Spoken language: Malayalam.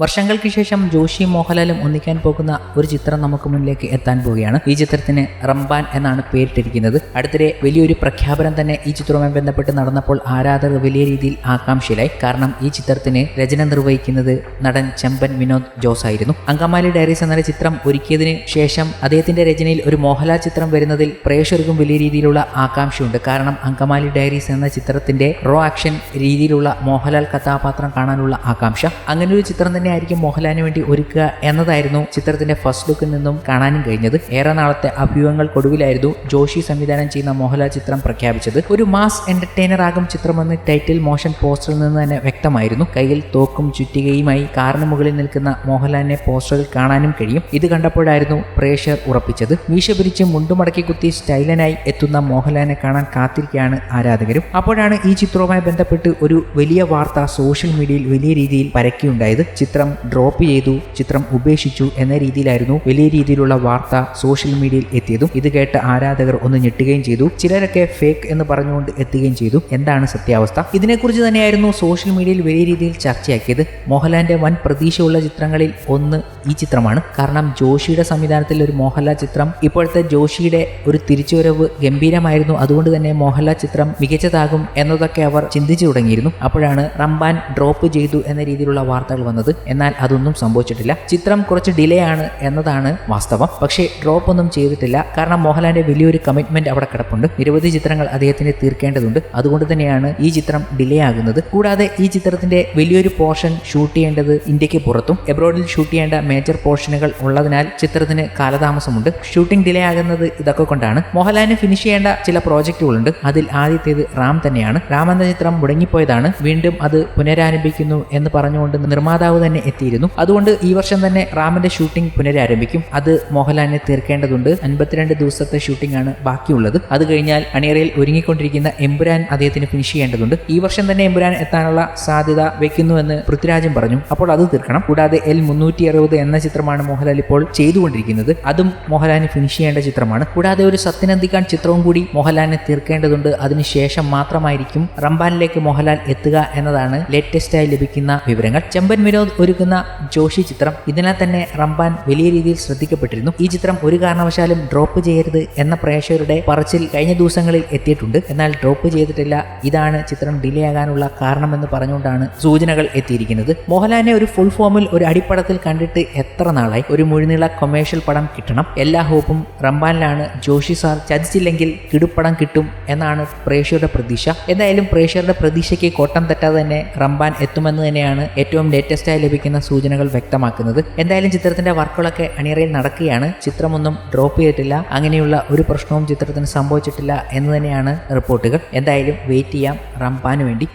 വർഷങ്ങൾക്ക് ശേഷം ജോഷിയും മോഹൻലാലും ഒന്നിക്കാൻ പോകുന്ന ഒരു ചിത്രം നമുക്ക് മുന്നിലേക്ക് എത്താൻ പോവുകയാണ്. ഈ ചിത്രത്തിന് റംബാൻ എന്നാണ് പേരിട്ടിരിക്കുന്നത്. അടുത്തിടെ വലിയൊരു പ്രഖ്യാപനം തന്നെ ഈ ചിത്രവുമായി ബന്ധപ്പെട്ട് നടന്നപ്പോൾ ആരാധകർ വലിയ രീതിയിൽ ആകാംക്ഷയിലായി. കാരണം ഈ ചിത്രത്തിന് രചന നിർവഹിക്കുന്നത് നടൻ ചെമ്പൻ വിനോദ് ജോസ് ആയിരുന്നു. അങ്കമാലി ഡയറീസ് എന്ന ചിത്രം ഒരുക്കിയതിന് ശേഷം അദ്ദേഹത്തിന്റെ രചനയിൽ ഒരു മോഹൻലാൽ ചിത്രം വരുന്നതിൽ പ്രേക്ഷകർക്കും വലിയ രീതിയിലുള്ള ആകാംക്ഷയുണ്ട്. കാരണം അങ്കമാലി ഡയറീസ് എന്ന ചിത്രത്തിന്റെ റോ ആക്ഷൻ രീതിയിലുള്ള മോഹൻലാൽ കഥാപാത്രം കാണാനുള്ള ആകാംക്ഷ. അങ്ങനെ ഒരു ചിത്രം തന്നെ ആയിരിക്കും മോഹൻലാലിന് വേണ്ടി ഒരുക്കുക എന്നതായിരുന്നു ചിത്രത്തിന്റെ ഫസ്റ്റ് ലുക്കിൽ നിന്നും കാണാനും കഴിഞ്ഞത്. ഏറെ നാളത്തെ അഭ്യൂഹങ്ങൾക്കൊടുവിലായിരുന്നു ജോഷി സംവിധാനം ചെയ്യുന്ന മോഹൻലാൽ ചിത്രം പ്രഖ്യാപിച്ചത്. ഒരു മാസ് എന്റർടൈനർ ആകും ചിത്രമെന്ന് ടൈറ്റിൽ മോഷൻ പോസ്റ്ററിൽ നിന്ന് തന്നെ വ്യക്തമായിരുന്നു. കയ്യിൽ തോക്കും ചുറ്റികയുമായി കാറിന് മുകളിൽ നിൽക്കുന്ന മോഹൻലാലിനെ പോസ്റ്ററിൽ കാണാനും കഴിയും. ഇത് കണ്ടപ്പോഴായിരുന്നു പ്രേക്ഷകർ ഉറപ്പിച്ചത്. മീശ പിരിച്ച് മുണ്ടുമടക്കി കുത്തി സ്റ്റൈലനായി എത്തുന്ന മോഹൻലാലിനെ കാണാൻ കാത്തിരിക്കുകയാണ് ആരാധകരും. അപ്പോഴാണ് ഈ ചിത്രവുമായി ബന്ധപ്പെട്ട് ഒരു വലിയ വാർത്ത സോഷ്യൽ മീഡിയയിൽ വലിയ രീതിയിൽ പരക്കിയുണ്ടായത് ചിത്രം ഡ്രോപ്പ് ചെയ്തു ചിത്രം ഉപേക്ഷിച്ചു എന്ന രീതിയിലായിരുന്നു വലിയ രീതിയിലുള്ള വാർത്ത സോഷ്യൽ മീഡിയയിൽ എത്തിയതും. ഇത് കേട്ട് ആരാധകർ ഒന്ന് ഞെട്ടുകയും ചെയ്തു. ചിലരൊക്കെ ഫേക്ക് എന്ന് പറഞ്ഞുകൊണ്ട് എത്തുകയും ചെയ്തു. എന്താണ് സത്യാവസ്ഥ? ഇതിനെക്കുറിച്ച് തന്നെയായിരുന്നു സോഷ്യൽ മീഡിയയിൽ വലിയ രീതിയിൽ ചർച്ചയാക്കിയത്. മോഹൻലാലിന്റെ വൻ പ്രതീക്ഷയുള്ള ചിത്രങ്ങളിൽ ഒന്ന് ഈ ചിത്രമാണ്. കാരണം ജോഷിയുടെ സംവിധാനത്തിൽ ഒരു മോഹൻലാൽ ചിത്രം ഇപ്പോഴത്തെ ജോഷിയുടെ ഒരു തിരിച്ചുവരവ് ഗംഭീരമായിരുന്നു. അതുകൊണ്ട് തന്നെ മോഹൻലാൽ ചിത്രം മികച്ചതാകും എന്നതൊക്കെ അവർ ചിന്തിച്ചു തുടങ്ങിയിരുന്നു. അപ്പോഴാണ് റംബാൻ ഡ്രോപ്പ് ചെയ്തു എന്ന രീതിയിലുള്ള വാർത്തകൾ വന്നത്. എന്നാൽ അതൊന്നും സംഭവിച്ചിട്ടില്ല. ചിത്രം കുറച്ച് ഡിലേ ആണ് എന്നതാണ് വാസ്തവം. പക്ഷേ ഡ്രോപ്പ് ഒന്നും ചെയ്തിട്ടില്ല. കാരണം മോഹൻലാലിന്റെ വലിയൊരു കമ്മിറ്റ്മെന്റ് അവിടെ കിടപ്പുണ്ട്. നിരവധി ചിത്രങ്ങൾ അദ്ദേഹത്തിന് തീർക്കേണ്ടതുണ്ട്. അതുകൊണ്ട് തന്നെയാണ് ഈ ചിത്രം ഡിലേ ആകുന്നത്. കൂടാതെ ഈ ചിത്രത്തിന്റെ വലിയൊരു പോർഷൻ ഷൂട്ട് ചെയ്യേണ്ടത് ഇന്ത്യയ്ക്ക് പുറത്തും. എബ്രോഡിൽ ഷൂട്ട് ചെയ്യേണ്ട മേജർ പോർഷനുകൾ ഉള്ളതിനാൽ ചിത്രത്തിന് കാലതാമസമുണ്ട്. ഷൂട്ടിംഗ് ഡിലേ ആകുന്നത് ഇതൊക്കെ കൊണ്ടാണ്. മോഹൻലാലിന് ഫിനിഷ് ചെയ്യേണ്ട ചില പ്രോജക്റ്റുകളുണ്ട്. അതിൽ ആദ്യത്തേത് റാം തന്നെയാണ്. റാം എന്ന ചിത്രം മുടങ്ങിപ്പോയതാണ്. വീണ്ടും അത് പുനരാരംഭിക്കുന്നു എന്ന് പറഞ്ഞുകൊണ്ട് നിർമ്മാതാവ് തന്നെ എത്തിയിരുന്നു. അതുകൊണ്ട് ഈ വർഷം തന്നെ റാമിന്റെ ഷൂട്ടിംഗ് പുനരാരംഭിക്കും. അത് മോഹൻലാലിനെ തീർക്കേണ്ടതുണ്ട്. അൻപത്തിരണ്ട് ദിവസത്തെ ഷൂട്ടിംഗ് ആണ് ബാക്കിയുള്ളത്. അത് കഴിഞ്ഞാൽ അണിയറയിൽ ഒരുങ്ങിക്കൊണ്ടിരിക്കുന്ന എമ്പുരാൻ അദ്ദേഹത്തിന് ഫിനിഷ് ചെയ്യേണ്ടതുണ്ട്. ഈ വർഷം തന്നെ എമ്പുരാൻ എത്താനുള്ള സാധ്യത വെക്കുന്നുവെന്ന് പൃഥ്വിരാജൻ പറഞ്ഞു. അപ്പോൾ അത് തീർക്കണം. കൂടാതെ എൽ മുന്നൂറ്റി അറുപത് എന്ന ചിത്രമാണ് മോഹൻലാൽ ഇപ്പോൾ ചെയ്തുകൊണ്ടിരിക്കുന്നത്. അതും മോഹൻലാലിന് ഫിനിഷ് ചെയ്യേണ്ട ചിത്രമാണ്. കൂടാതെ ഒരു സത്യനന്ദിക്കാൻ ചിത്രവും കൂടി മോഹൻലാലിനെ തീർക്കേണ്ടതുണ്ട്. അതിനുശേഷം മാത്രമായിരിക്കും റംബാനിലേക്ക് മോഹൻലാൽ എത്തുക എന്നതാണ് ലേറ്റസ്റ്റായി ലഭിക്കുന്ന വിവരങ്ങൾ. ചെമ്പൻ വിനോദ് ഒരുക്കുന്ന ജോഷി ചിത്രം ഇതിനാൽ തന്നെ റംബാൻ വലിയ രീതിയിൽ ശ്രദ്ധിക്കപ്പെട്ടിരുന്നു. ഈ ചിത്രം ഒരു കാരണവശാലും ഡ്രോപ്പ് ചെയ്യരുത് എന്ന പ്രേക്ഷകരുടെ പറച്ചിൽ കഴിഞ്ഞ ദിവസങ്ങളിൽ എത്തിയിട്ടുണ്ട്. എന്നാൽ ഡ്രോപ്പ് ചെയ്തിട്ടില്ല. ഇതാണ് ചിത്രം ഡിലേ ആകാനുള്ള കാരണമെന്ന് പറഞ്ഞുകൊണ്ടാണ് സൂചനകൾ എത്തിയിരിക്കുന്നത്. മോഹൻലാലിനെ ഒരു ഫുൾ ഫോമിൽ ഒരു അടിപ്പടത്തിൽ കണ്ടിട്ട് എത്ര നാളായി? ഒരു മുഴുനീള കൊമേഴ്ഷ്യൽ പടം കിട്ടണം. എല്ലാ ഹോപ്പും റംബാനിലാണ്. ജോഷി സാർ ചതിച്ചില്ലെങ്കിൽ കിടുപ്പടം കിട്ടും എന്നാണ് പ്രേക്ഷകരുടെ പ്രതീക്ഷ. എന്തായാലും പ്രേക്ഷകരുടെ പ്രതീക്ഷയ്ക്ക് കോട്ടം തെറ്റാതെ തന്നെ റംബാൻ എത്തുമെന്ന് തന്നെയാണ് ഏറ്റവും ലേറ്റസ്റ്റായി ലഭിക്കുന്ന സൂചനകൾ വ്യക്തമാക്കുന്നത്. എന്തായാലും ചിത്രത്തിന്റെ വർക്കുകളൊക്കെ അണിയറയിൽ നടക്കുകയാണ്. ചിത്രമൊന്നും ഡ്രോപ്പ് ചെയ്തിട്ടില്ല. അങ്ങനെയുള്ള ഒരു പ്രശ്നവും ചിത്രത്തിന് സംഭവിച്ചിട്ടില്ല എന്ന് തന്നെയാണ് റിപ്പോർട്ടുകൾ. എന്തായാലും വെയിറ്റ് ചെയ്യാം റംപാന് വേണ്ടി